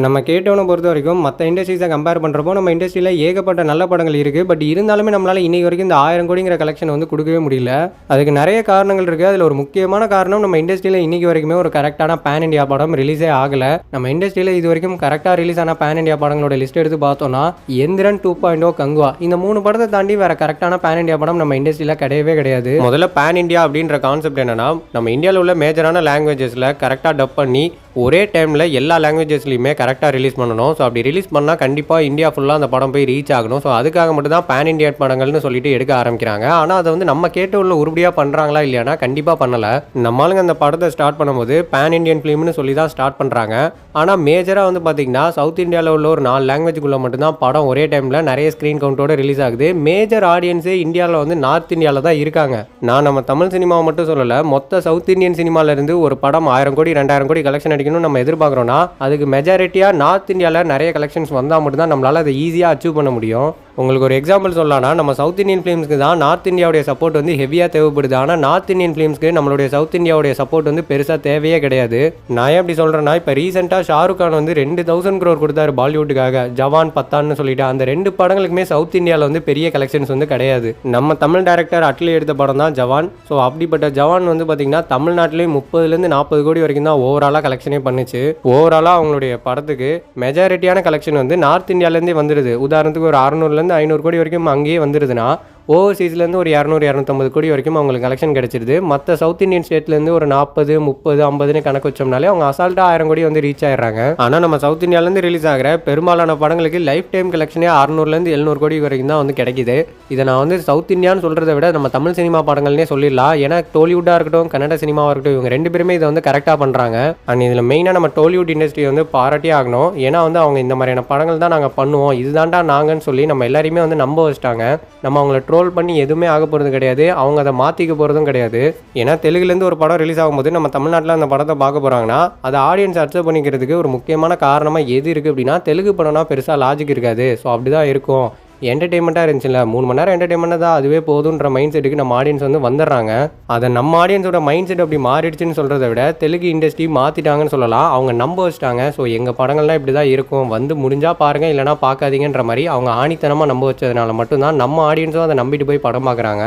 நம்ம கேட்டவனை பொறுத்த வரைக்கும் மற்ற இண்டஸ்ட்ரீஸை கம்பேர் பண்ணுறப்போ நம்ம இண்டஸ்ட்ரியில் ஏகப்பட்ட நல்ல படங்கள் இருக்குது பட் இருந்தாலுமே நம்மளால் இன்றைக்கி வரைக்கும் இந்த ஆயிரம் கோடிங்கிற கலெக்ஷன் வந்து கொடுக்கவே முடியல. அதுக்கு நிறைய காரணங்கள் இருக்குது அதில் ஒரு முக்கியமான காரணம் நம்ம இண்டஸ்ட்ரியில் இன்றைக்கி வரைக்குமே ஒரு கரெக்டான பேன் இண்டியா படம் ரிலீஸே ஆகலை. நம்ம இண்டஸ்ட்ரியில் இது வரைக்கும் கரெக்டாக ரிலீஸ் ஆன பேன் இண்டியா படங்களோட லிஸ்ட் எடுத்து பார்த்தோம்னா Enthiran two point O Kanguva. இந்த மூணு படத்தை தாண்டி வேற கரெக்டான பேன் இண்டியா படம் நம்ம இண்டஸ்ட்ரியில் கிடையவே கிடையாது. முதல்ல பேன் இண்டியா அப்படின்ற கான்செப்ட் என்னன்னா நம்ம இந்தியாவில் உள்ள மேஜரான லாங்குவேஜஸில் கரெக்டாக டப் பண்ணி ஒரே டைமில் எல்லா லாங்குவேஜஸ்லையுமே கரெக்டாக ரிலீஸ் பண்ணணும். ஸோ அப்படி ரிலீஸ் பண்ணால் கண்டிப்பாக இந்தியா ஃபுல்லாக அந்த படம் போய் ரீச் ஆகணும். ஸோ அதுக்காக மட்டும் தான் பேன் இண்டியா படங்கள்னு சொல்லிட்டு எடுக்க ஆரம்பிக்கிறாங்க. ஆனால் அதை வந்து நம்ம கேட்டு உள்ள உருப்படியாக பண்ணுறாங்களா இல்லையானா கண்டிப்பாக பண்ணலை. நம்மளுங்க அந்த படத்தை ஸ்டார்ட் பண்ணும்போது பேன் இண்டியன் ஃபிலிம்னு சொல்லி தான் ஸ்டார்ட் பண்ணுறாங்க ஆனால் மேஜராக வந்து பார்த்தீங்கன்னா சவுத் இந்தியாவில் உள்ள ஒரு நாலு லாங்குவேஜுக்குள்ளே மட்டும்தான் படம் ஒரே டைமில் நிறைய ஸ்க்ரீன் கவுண்டோட ரிலீஸ் ஆகுது. மேஜர் ஆடியன்ஸே இந்தியாவில் வந்து நார்த் இந்தியாவில் தான் இருக்காங்க. நான் நம்ம தமிழ் சினிமாவை மட்டும் சொல்லலை மொத்த சவுத் இந்தியன் சினிமாவிலேருந்து ஒரு படம் ஆயிரம் கோடி ரெண்டாயிரம் கோடி கலெக்ஷன் அடிக்கணும்னு நம்ம எதிர்பார்க்குறோன்னா அதுக்கு மெஜாரிட்டி மெஜாரிட்டியாக நார்த் இந்தியாவில் நிறைய கலெக்ஷன்ஸ் வந்தால் மட்டும்தான் நம்மளால் அதை ஈஸியாக அச்சீவ் பண்ண முடியும். உங்களுக்கு ஒரு எக்ஸாம்பிள் சொல்லலாம்னா நம்ம சவுத் இந்தியன் ஃபிலிம்ஸ்க்கு தான் நார்த் இந்தியாவுடைய சப்போர்ட் வந்து ஹெவியாக தேவைப்படுது. ஆனால் நார்த் இந்தியன் ஃபிலிம்ஸ்க்கு நம்மளுடைய சவுத் இந்தியாவுடைய சப்போர்ட் வந்து பெருசாக தேவையே கிடையாது. நான் ஏன் எப்படி சொல்கிறேன்னா இப்போ ரீசெண்டாக ஷாருக் கான் வந்து ரெண்டு தௌசண்ட் க்ரோர் கொடுத்தாரு பாலிவுட்டுக்காக ஜவான் பத்தான்னு சொல்லிட்டு அந்த ரெண்டு படங்களுக்குமே சவுத் இந்தியாவில் வந்து பெரிய கலெக்ஷன்ஸ் வந்து கிடையாது. நம்ம தமிழ் டேரக்டர் அட்லி எடுத்த படம் தான் ஜவான் ஸோ அப்படிப்பட்ட ஜவான் வந்து பார்த்தீங்கன்னா தமிழ்நாட்டிலேயும் முப்பதுலேருந்து நாற்பது கோடி வரைக்கும் தான் ஓவராலாக கலெக்ஷனே பண்ணுச்சு. ஓவராலாக அவங்களுடைய படத்துக்கு மெஜாரிட்டியான கலெக்ஷன் வந்து நார்த் இந்தியாவிலேருந்தே வந்துடுது உதாரணத்துக்கு ஒரு ஐநூறுலேருந்து ஐநூறு கோடி வரைக்கும் அங்கேயே வந்துடுதுன்னா ஓவர்சீஸ்லேருந்து ஒரு இரநூறு இரநூத்தம்பது கோடி வரைக்கும் அவங்களுக்கு கலெக்ஷன் கிடச்சிருது. மற்ற சவுத் இந்தியன் ஸ்டேட்லேருந்து ஒரு நாற்பது முப்பது ஐம்பதுன்னு கணக்கு வச்சோம்னாலே அவங்க அசால்ட்டாக ஆயிரம் கோடி வந்து ரீச் ஆயிடுறாங்க. ஆனால் நம்ம சவுத் இந்தியாவிலேருந்து ரிலீஸ் ஆகிற பெரும்பாலான படங்களுக்கு லைஃப் டைம் கலெக்ஷனே அறுநூறுலேருந்து எழுநூறு கோடி வரைக்கும் தான் வந்து கிடைக்குது. இதை நான் வந்து சவுத் இந்தியான்னு சொல்கிறத விட நம்ம தமிழ் சினிமா படங்கள்னே சொல்லிடலாம். ஏன்னா டோலிவுட்டாக இருக்கட்டும் கன்னட சினிமாவாக இருக்கட்டும் இவங்க ரெண்டு பேருமே இதை வந்து கரெக்டாக பண்ணுறாங்க அண்ட் இதில் மெயினாக நம்ம டோலிவுட் இண்டஸ்ட்ரி வந்து பாராட்டி ஆகணும். ஏன்னா வந்து அவங்க இந்த மாதிரியான படங்கள் தான் நாங்கள் பண்ணுவோம். இதுதான்டா நாங்கன்னு சொல்லி நம்ம எல்லாரையுமே வந்து நம்ப வச்சிட்டாங்க. நம்ம அவங்கள ட்ரோல் பண்ணி எதுவுமே ஆக போகிறது கிடையாது. அவங்க அதை மாற்றிக்க போகிறதும் கிடையாது. ஏன்னா தெலுங்குலேருந்து ஒரு படம் ரிலீஸ் ஆகும்போது நம்ம தமிழ்நாட்டில் அந்த படத்தை பார்க்க போகிறாங்கன்னா அதை ஆடியன்ஸ் அக்செப்ட் பண்ணிக்கிறதுக்கு ஒரு முக்கியமான காரணமாக எது இருக்குது அப்படின்னா தெலுங்கு படம்னா பெருசாக லாஜிக் இருக்காது. ஸோ அப்படி தான் இருக்கும். என்டர்டெயின்மெண்ட்டாக இருந்துச்சுல்ல மூணு மணி நேரம் என்டர்டெயின்மெண்ட் தான் அதுவே போதுன்ற மைண்ட் செட்டுக்கு நம்ம ஆடியன்ஸ் வந்து வந்துடுறாங்க. அதை நம்ம ஆடியன்ஸோட மைண்ட் செட் அப்படி மாறிடுச்சுன்னு சொல்கிறத விட தெலுங்கு இண்டஸ்ட்ரி மாற்றிட்டாங்கன்னு சொல்லலாம். அவங்க நம்ப வச்சிட்டாங்க. ஸோ எங்கள் படங்கள்லாம் இப்படி தான் இருக்கும். வந்து முடிஞ்சால் பாருங்கள் இல்லைனா பார்க்காதீங்கன்ற மாதிரி அவங்க ஆணித்தனமாக நம்ப வச்சதுனால மட்டும்தான் நம்ம ஆடியன்ஸும் அதை நம்பிட்டு போய் படம் பார்க்குறாங்க.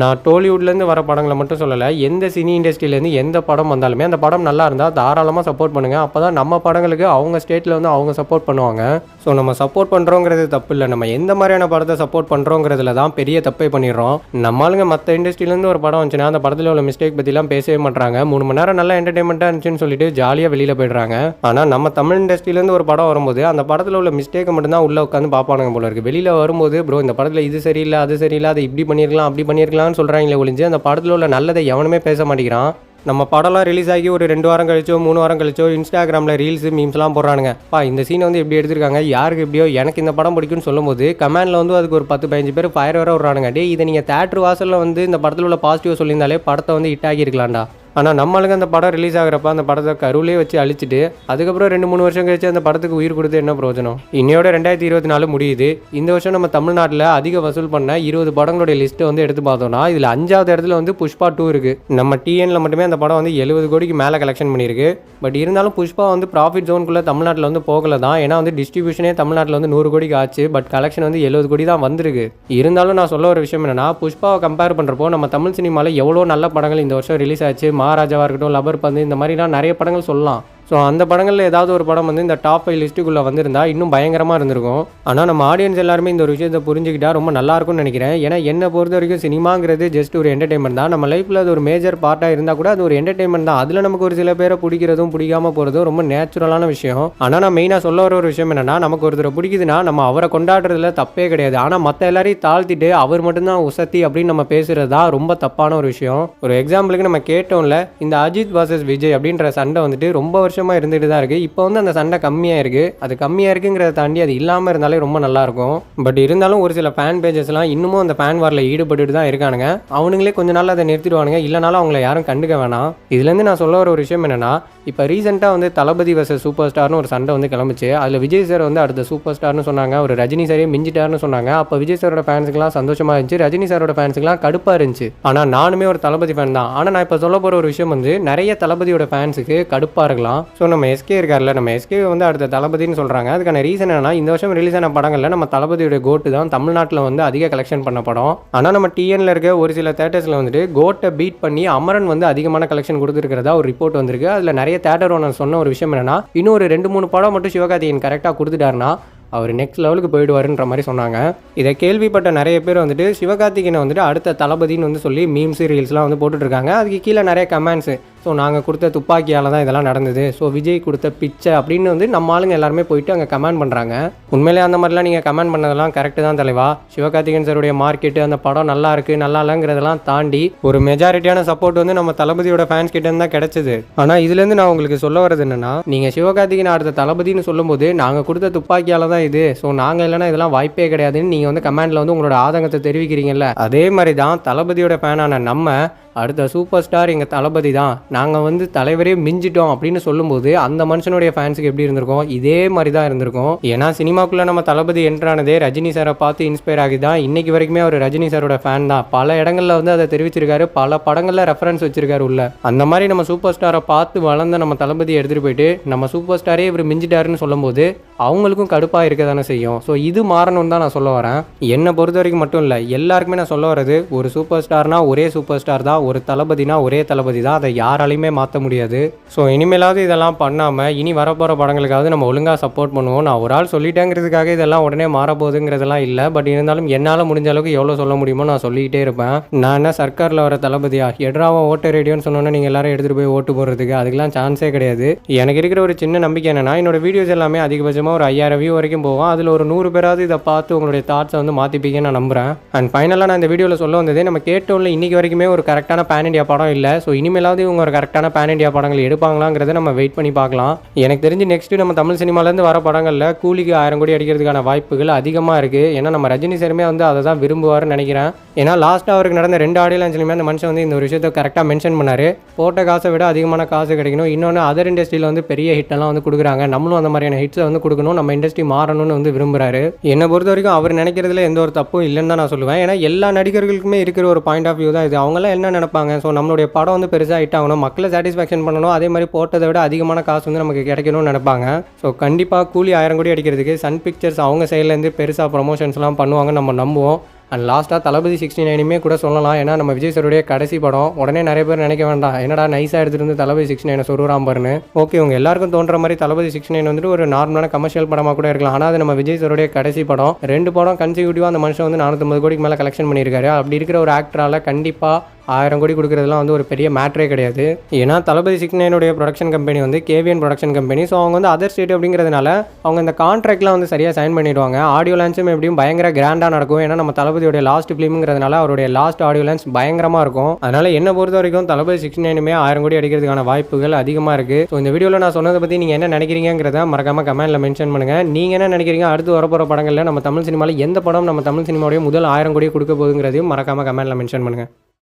நான் டோலிவுட்லேருந்து வர படங்களை மட்டும் சொல்லலை. எந்த சினி இண்டஸ்ட்ரியிலேருந்து எந்த படம் வந்தாலுமே அந்த படம் நல்லா இருந்தால் தாராளமாக சப்போர்ட் பண்ணுங்கள் அப்போ தான் நம்ம படங்களுக்கு அவங்க ஸ்டேட்டில் வந்து அவங்க சப்போர்ட் பண்ணுவாங்க. ஸோ நம்ம சப்போர்ட் பண்ணுறோங்கிறது தப்பு இல்லை. நம்ம எந்த மாதிரியான படத்தை சப்போர்ட் பண்ணுறோங்கிறதுல தான் பெரிய தப்பே பண்ணிடுறோம். நம்மளுங்க மற்ற இண்டஸ்ட்ரியிலேருந்து ஒரு படம் வந்துச்சுன்னா அந்த படத்தில் உள்ள மிஸ்டேக் பற்றிலாம் பேசவே மாட்டாங்க மூணு மணி நேரம் நல்லா என்டர்டைன்மெண்ட்டாக இருந்துச்சுன்னு சொல்லிட்டு ஜாலியாக வெளியில் போயிடுறாங்க. ஆனால் நம்ம தமிழ் இண்டஸ்ட்ரியிலேருந்து ஒரு படம் வரும்போது அந்த படத்தில் உள்ள மிஸ்டேக்கை மட்டும்தான் உள்ளே உட்காந்து பார்ப்பானுங்க போல இருக்குது வெளியில் வரும்போது ப்ரோ இந்த படத்தில் இது சரியில்லை அது சரியில்லை அதை இப்படி பண்ணியிருக்கலாம் அப்படி எடுத்துக்கலாம்னு சொல்கிறாங்களே ஒழிஞ்சு அந்த படத்தில் உள்ள நல்லதை எவனுமே பேச மாட்டேங்கிறான். நம்ம படம்லாம் ரிலீஸ் ஆகி ஒரு ரெண்டு வாரம் கழிச்சோ மூணு வாரம் கழிச்சோ இன்ஸ்டாகிராமில் ரீல்ஸ் மீம்ஸ்லாம் போடுறானுங்க. பா இந்த சீனை வந்து எப்படி எடுத்திருக்காங்க யாருக்கு எப்படியோ எனக்கு இந்த படம் பிடிக்கும்னு சொல்லும்போது கமெண்டில் வந்து அதுக்கு ஒரு பத்து பதினஞ்சு பேர் ஃபயர் வர விட்றானுங்க. டே இதை நீங்கள் தேட்டர் வாசலில் வந்து இந்த படத்தில் உள்ள பாசிட்டிவ் சொல்லியிருந்தாலே படத்தை வந்து ஹிட் ஆகியிருக்கலாம்டா. ஆனால் நம்மளுக்கு அந்த படம் ரிலீஸ் ஆகிறப்ப அந்த படத்தை கருவிலே வச்சு அழிச்சிட்டு அதுக்கப்புறம் ரெண்டு மூணு வருஷம் கழிச்சு அந்த படத்துக்கு உயிர் கொடுத்து என்ன பிரயோஜனம்? இன்னையோட ரெண்டாயிரத்தி இருபத்தி நாலு முடியுது. இந்த வருஷம் நம்ம தமிழ்நாட்டில் அதிக வசூல் பண்ண இருபது படங்களுடைய லிஸ்ட்டை வந்து எடுத்து பார்த்தோம்னா இதில் அஞ்சாவது இடத்துல வந்து புஷ்பா டூ இருக்குது நம்ம டிஎன்ல மட்டுமே அந்த படம் வந்து எழுபது கோடிக்கு மேலே கலெக்ஷன் பண்ணியிருக்கு. பட் இருந்தாலும் புஷ்பா வந்து ப்ராஃபிட் ஜோனுக்குள்ளே தமிழ்நாட்டில் வந்து போகல தான். ஏன்னா வந்து டிஸ்ட்ரிபியூஷனே தமிழ்நாட்டில் வந்து நூறு கோடிக்கு ஆச்சு. பட் கலெக்ஷன் வந்து எழுபது கோடி தான் வந்திருக்கு. இருந்தாலும் நான் சொல்ல ஒரு விஷயம் என்னன்னா புஷ்பாவை கம்பேர் பண்ணுறப்போ நம்ம தமிழ் சினிமாவில் எவ்வளோ நல்ல படங்கள் இந்த வருஷம் ரிலீஸ் ஆச்சு மகாராஜாவாக இருக்கட்டும் லபர் பந்து இந்த மாதிரிலாம் நிறைய படங்கள் சொல்லலாம். ஸோ அந்த படங்களில் ஏதாவது ஒரு படம் வந்து இந்த டாப் ஃபைவ் லிஸ்ட்டுக்குள்ளே வந்திருந்தா இன்னும் பயங்கரமாக இருந்திருக்கும். ஆனால் நம்ம ஆடியன்ஸ் எல்லாருமே இந்த ஒரு விஷயத்தை புரிஞ்சுக்கிட்டால் ரொம்ப நல்லா இருக்கும்னு நினைக்கிறேன். ஏன்னா என்னை பொறுத்த வரைக்கும் சினிமாங்கிறது ஜஸ்ட் ஒரு என்டர்டைன்மெண்ட் தான். நம்ம லைஃப்பில் அது ஒரு மேஜர் பார்ட்டாக இருந்தால் கூட அது ஒரு என்டர்டைன்மெண்ட் தான். அதில் நமக்கு ஒரு சில பேரை பிடிக்கிறதும் பிடிக்காமல் போகிறதும் ரொம்ப நேச்சுரலான விஷயம். ஆனால் நான் மெயினாக சொல்ல வர ஒரு விஷயம் என்னென்னா நமக்கு ஒருத்தரை பிடிக்குதுன்னா நம்ம அவரை கொண்டாடுறதுல தப்பே கிடையாது. ஆனால் மற்ற எல்லாரையும் தாழ்த்திட்டு அவர் மட்டும்தான் உசத்தி அப்படின்னு நம்ம பேசுகிறது தான் ரொம்ப தப்பான ஒரு விஷயம். ஒரு எக்ஸாம்பிளுக்கு நம்ம கேட்டோம்ல இந்த அஜித் வர்சஸ் விஜய் அப்படின்ற சண்டை வந்துட்டு ரொம்ப வருஷமாக இருந்துகிட்டு தான் இருக்குது இப்போ வந்து அந்த சண்டை கம்மியாக இருக்குது அது கம்மியாக இருக்குங்கிறத தாண்டி அது இல்லாமல் இருந்தாலே ரொம்ப நல்லாயிருக்கும் பட் இருந்தாலும் ஒரு சில ஃபேன் பேஜஸ்லாம் இன்னமும் அந்த ஃபேன் வாரில் ஈடுபட்டுட்டு தான் இருக்கானுங்க. அவனுங்களே கொஞ்ச நாள் அதை நிறுத்திடுவானுங்க. இல்லைனாலும் அவங்கள யாரும் கண்டுக்க வேணாம். இதுலேருந்து நான் சொல்ல வர ஒரு விஷயம் என்னென்னா இப்போ ரீசெண்டாக வந்து தளபதி வர்சஸ் சூப்பர் ஸ்டார்னு ஒரு சண்டை வந்து கிளம்பிச்சு. அதில் விஜய் சார் வந்து அடுத்த சூப்பர் ஸ்டார்னு சொன்னாங்க. ஒரு ரஜினி சாரே மிஞ்சிட்டார்னு சொன்னாங்க. அப்போ விஜய் சாரோட ஃபேன்ஸுக்குலாம் சந்தோஷமாக இருந்துச்சு. ரஜினி சாரோட ஃபேன்ஸுக்குலாம் கடுப்பாக இருந்துச்சு. ஆனால் நானுமே ஒரு தளபதி ஃபேன் தான். ஆனால் நான் இப்போ சொல்ல போகிற ஒரு விஷயம் வந்து நிறைய தளபதியோட ஃபேன்ஸுக்கு கடுப்பாக இருக்கலாம். ஸோ நம்ம எஸ்கே இருக்கார்ல நம்ம எஸ்கே வந்து அடுத்த தளபதினு சொல்கிறாங்க அதுக்கான ரீசன் என்னன்னா இந்த வருஷம் ரிலீஸ் ஆன படங்களில் நம்ம தளபதியோட கோட்டு தான் தமிழ்நாட்டில் வந்து அதிக கலெக்ஷன் பண்ண படம். ஆனால் நம்ம டிஎன்ல இருக்க ஒரு சில தேட்டர்ஸில் வந்துட்டு கோட்டை பீட் பண்ணி அமரன் வந்து அதிகமான கலெக்ஷன் கொடுத்துருக்கிறதா ஒரு ரிப்போர்ட் வந்திருக்கு. அதில் நிறைய தேட்டர் ஓனர் சொன்ன ஒரு விஷயம் என்னன்னா இன்னும் ஒரு ரெண்டு மூணு படம் மட்டும் சிவகார்த்திகேயன் கரெக்டாக கொடுத்துட்டாருன்னா அவர் நெக்ஸ்ட் லெவலுக்கு போயிடுவாருன்ற மாதிரி சொன்னாங்க. இதை கேள்விப்பட்ட நிறைய பேர் வந்துட்டு சிவகார்த்திகேயனை வந்துட்டு அடுத்த தளபதின்னு வந்து சொல்லி மீம்ஸ் ரீல்ஸ்லாம் வந்து போட்டுட்ருக்காங்க அதுக்கு கீழே நிறைய கமெண்ட்ஸு ஸோ நாங்கள் கொடுத்த துப்பாக்கியால் தான் இதெல்லாம் நடந்தது. ஸோ விஜய் கொடுத்த பிச்சை அப்படின்னு வந்து நம்ம ஆளுங்க எல்லாருமே போயிட்டு அங்கே கமெண்ட் பண்ணுறாங்க உண்மையிலே அந்த மாதிரிலாம் நீங்கள் கமெண்ட் பண்ணதெல்லாம் கரெக்டு தான் தலைவா. சிவகார்த்திகன் சாருடைய மார்க்கெட்டு அந்த படம் நல்லா இருக்குது நல்லா இல்லைங்கிறதெல்லாம் தாண்டி ஒரு மெஜாரிட்டியான சப்போர்ட் வந்து நம்ம தளபதியோட ஃபேன்ஸ் கிட்ட தான் கிடைச்சது. ஆனால் இதுலேருந்து நான் உங்களுக்கு சொல்ல வரது என்னன்னா நீங்கள் சிவகார்த்திகன் அடுத்த தளபதினு சொல்லும்போது நாங்கள் கொடுத்த துப்பாக்கியால் தான் இது. ஸோ நாங்கள் இல்லைன்னா இதெல்லாம் வாய்ப்பே கிடையாதுன்னு நீங்கள் வந்து கமெண்டில் வந்து உங்களோட ஆதங்கத்தை தெரிவிக்கிறீங்கல்ல. அதே மாதிரி தான் தளபதியோட ஃபேனான நம்ம அடுத்த சூப்பர் ஸ்டார் எங்கள் தளபதி தான். நாங்கள் வந்து தலைவரே மிஞ்சிட்டோம் அப்படின்னு சொல்லும்போது அந்த மனுஷனுடைய ஃபேன்ஸுக்கு எப்படி இருந்திருக்கும்? இதே மாதிரி தான் இருந்திருக்கும். ஏன்னா சினிமாக்குள்ளே நம்ம தளபதி என்ட்ரானதே ரஜினி சாரை பார்த்து இன்ஸ்பயர் ஆகி தான் இன்னைக்கு வரைக்குமே அவர் ரஜினி சாரோட ஃபேன் தான். பல இடங்களில் வந்து அதை தெரிவிச்சிருக்காரு. பல படங்களில் ரெஃபரன்ஸ் வச்சிருக்காரு உள்ள. அந்த மாதிரி நம்ம சூப்பர் ஸ்டாரை பார்த்து வளர்ந்த நம்ம தளபதியை எடுத்துகிட்டு போயிட்டு நம்ம சூப்பர் ஸ்டாரே இவர் மிஞ்சிட்டாருன்னு சொல்லும்போது அவங்களுக்கும் கடுப்பாக இருக்க தானே செய்யும். ஸோ இது மாறணும்னு தான் நான் சொல்ல வரேன். என்னை பொறுத்த வரைக்கும் மட்டும் இல்லை எல்லாருக்குமே நான் சொல்ல வர்றது ஒரு சூப்பர் ஸ்டார்னா ஒரே சூப்பர் ஸ்டார் தான். ஒரு தளபதினா ஒரே தளபதி தான். அதை யாராலையுமே மாற்ற முடியாது. ஸோ இனிமேலாவது இதெல்லாம் பண்ணாமல் இனி வரப்போகிற படங்களுக்காவது நம்ம ஒழுங்காக சப்போர்ட் பண்ணுவோம். நான் ஒரு ஆள் சொல்லிட்டேங்கிறதுக்காக இதெல்லாம் உடனே மாறப்போகுதுங்கிறதெல்லாம் இல்லை. பட் இருந்தாலும் என்னால் முடிஞ்ச அளவுக்கு எவ்வளோ சொல்ல முடியுமோ நான் சொல்லிக்கிட்டே இருப்பேன். நான் என்ன சர்க்காரில் வர தளபதியா? எட்ராவும் ஓட்டு ரேடியோன்னு சொன்னோன்னே நீங்கள் எல்லாரும் எடுத்துகிட்டு போய் ஓட்டு போடுறதுக்கு அதுக்கெல்லாம் சான்ஸே கிடையாது. எனக்கு இருக்கிற ஒரு சின்ன நம்பிக்கை என்னன்னா என்னோட வீடியோஸ் எல்லாமே அதிகபட்சமாக ஒரு ஐயாயிரம் வியூ வரைக்கும் போகும். அதில் ஒரு நூறு பேராவது இதை பார்த்து உங்களுடைய தாட்ஸை வந்து மாற்றிப்பீங்கன்னு நான் நம்புகிறேன் அண்ட் ஃபைனலாக நான் இந்த வீடியோவில் சொல்ல வந்ததே நம்ம கேட்டோம்ல இன்னைக்கு வரைக்குமே ஒரு கரெக்டாக கரெக்டான பேன் இண்டியா படம் இல்லை. ஸோ இனிமேலாவது இவங்க ஒரு கரெக்டான பேன் இண்டியா படங்கள் எடுப்பாங்களாங்கிறத நம்ம வெயிட் பண்ணி பார்க்கலாம். எனக்கு தெரிஞ்சு நெக்ஸ்ட் நம்ம தமிழ் சினிமாலேருந்து வர படங்களில் கூலிக்கு ஆயிரம் கோடி அடிக்கிறதுக்கான வாய்ப்புகள் அதிகமாக இருக்குது ஏன்னா நம்ம ரஜினி சாருமே வந்து அதை தான் விரும்புவார்னு நினைக்கிறேன். ஏன்னா லாஸ்ட்டாக அவருக்கு நடந்த ரெண்டு ஆடியோ லான்ச்லையுமே அந்த மனுஷன் வந்து இந்த ஒரு விஷயத்தை கரெக்டாக மென்ஷன் பண்ணார். போட்ட காசை விட அதிகமான காசு கிடைக்கணும். இன்னொன்று அதர் இண்டஸ்ட்ரியில் வந்து பெரிய ஹிட்டெல்லாம் வந்து கொடுக்குறாங்க. நம்மளும் அந்த மாதிரியான ஹிட்ஸை வந்து கொடுக்கணும். நம்ம இண்டஸ்ட்ரி மாறணும்னு வந்து விரும்புகிறாரு என்னை பொறுத்த வரைக்கும் அவர் நினைக்கிறதுல எந்த ஒரு தப்பும் இல்லைன்னு தான் நான் சொல்லுவேன். ஏன்னா எல்லா நடிகர்களுக்குமே இருக்கிற ஒரு பாயிண்ட் ஆஃப் வியூ தான் இது. அவங்களாம் என்ன நினைப்பாங்க. ஸோ நம்மளுடைய படம் வந்து பெருசாக ஹிட் ஆகணும். மக்களை சாட்டிஸ்ஃபேக்ஷன் பண்ணணும். அதே மாதிரி போட்டதை விட அதிகமான காசு வந்து நமக்கு கிடைக்கணும்னு நினைப்பாங்க. ஸோ கண்டிப்பாக கூலி ஆயிரம் கோடி அடிக்கிறதுக்கு சன் பிக்சர்ஸ் அவங்க சைட்லேருந்து பெருசாக ப்ரொமோஷன்ஸ்லாம் பண்ணுவாங்க நம்ம நம்புவோம். அண்ட் லாஸ்ட்டாக தளபதி சிக்ஸ்டி நைனுமே கூட சொல்லலாம். ஏன்னா நம்ம விஜய் சருடைய கடைசி படம் உடனே நிறைய பேர் நினைக்க வேண்டாம். என்னடா நைஸாக எடுத்துகிட்டு வந்து தளபதி சிக்ஸ்டி நைனை சொல்லுறான் பாருன்னு. ஓகே உங்க எல்லாருக்கும் தோன்ற மாதிரி தளபதி சிக்ஸ்டி நைன் வந்துட்டு ஒரு நார்மலான கமர்ஷியல் படமாக கூட இருக்கலாம். ஆனால் அது நம்ம விஜய் சருடைய கடைசி படம். ரெண்டு படம் கன்சிக்யூட்டிவாக அந்த மனுஷன் வந்து நானூற்றம்பது கோடிக்கு மேலே கலெக்ஷன் பண்ணியிருக்காரு. அப்படி இருக்கிற ஒரு ஆக்டரால் கண்டிப்பாக ஆயிரம் கோடி கொடுக்குறதுலாம் வந்து ஒரு பெரிய மேட்ரே கிடையாது. ஏன்னா தளபதி சிக்ஸ் நைனுடைய ப்ரொடக்ஷன் கம்பெனி வந்து கேவிஎன் ப்ரொடக்ஷன் கம்பெனி ஸோ அவங்க வந்து அதர் ஸ்டேட் அப்படிங்கிறதுனால அவங்க இந்த கான்ட்ராக்ட்லாம் வந்து சரியாக சைன் பண்ணிடுவாங்க. ஆடியோ லான்ச்சும் எப்படியும் பயங்கர கிராண்டாக நடக்கும். ஏன்னா நம்ம தளபதியோட லாஸ்ட் ஃபிலிம்ங்கிறதுனால அவருடைய லாஸ்ட் ஆடியோ லான்ச் பயங்கரமாக இருக்கும். அதனால என்ன பொறுத்த வரைக்கும் தளபதி சிக்ஸ் நைனுமே ஆயிரம் கோடி அடிக்கிறதுக்கான வாய்ப்புகள் அதிகமாக இருக்குது ஸோ இந்த வீடியோவில் நான் சொன்னதை பற்றி நீங்கள் என்ன நினைக்கிறீங்கிறத மறக்காம கமெண்ட்டில் மென்ஷன் பண்ணுங்கள் நீங்கள் என்ன நினைக்கிறீங்க? அடுத்து வரப்போகிற படங்களில் நம்ம தமிழ் சினிமாவில் எந்த படம் நம்ம தமிழ் சினிமாவுடைய முதல் ஆயிரம் கோடி கொடுக்க போகுதுங்கிறதையும் மறக்காம கமெண்ட்டில் மென்ஷன் பண்ணுங்கள்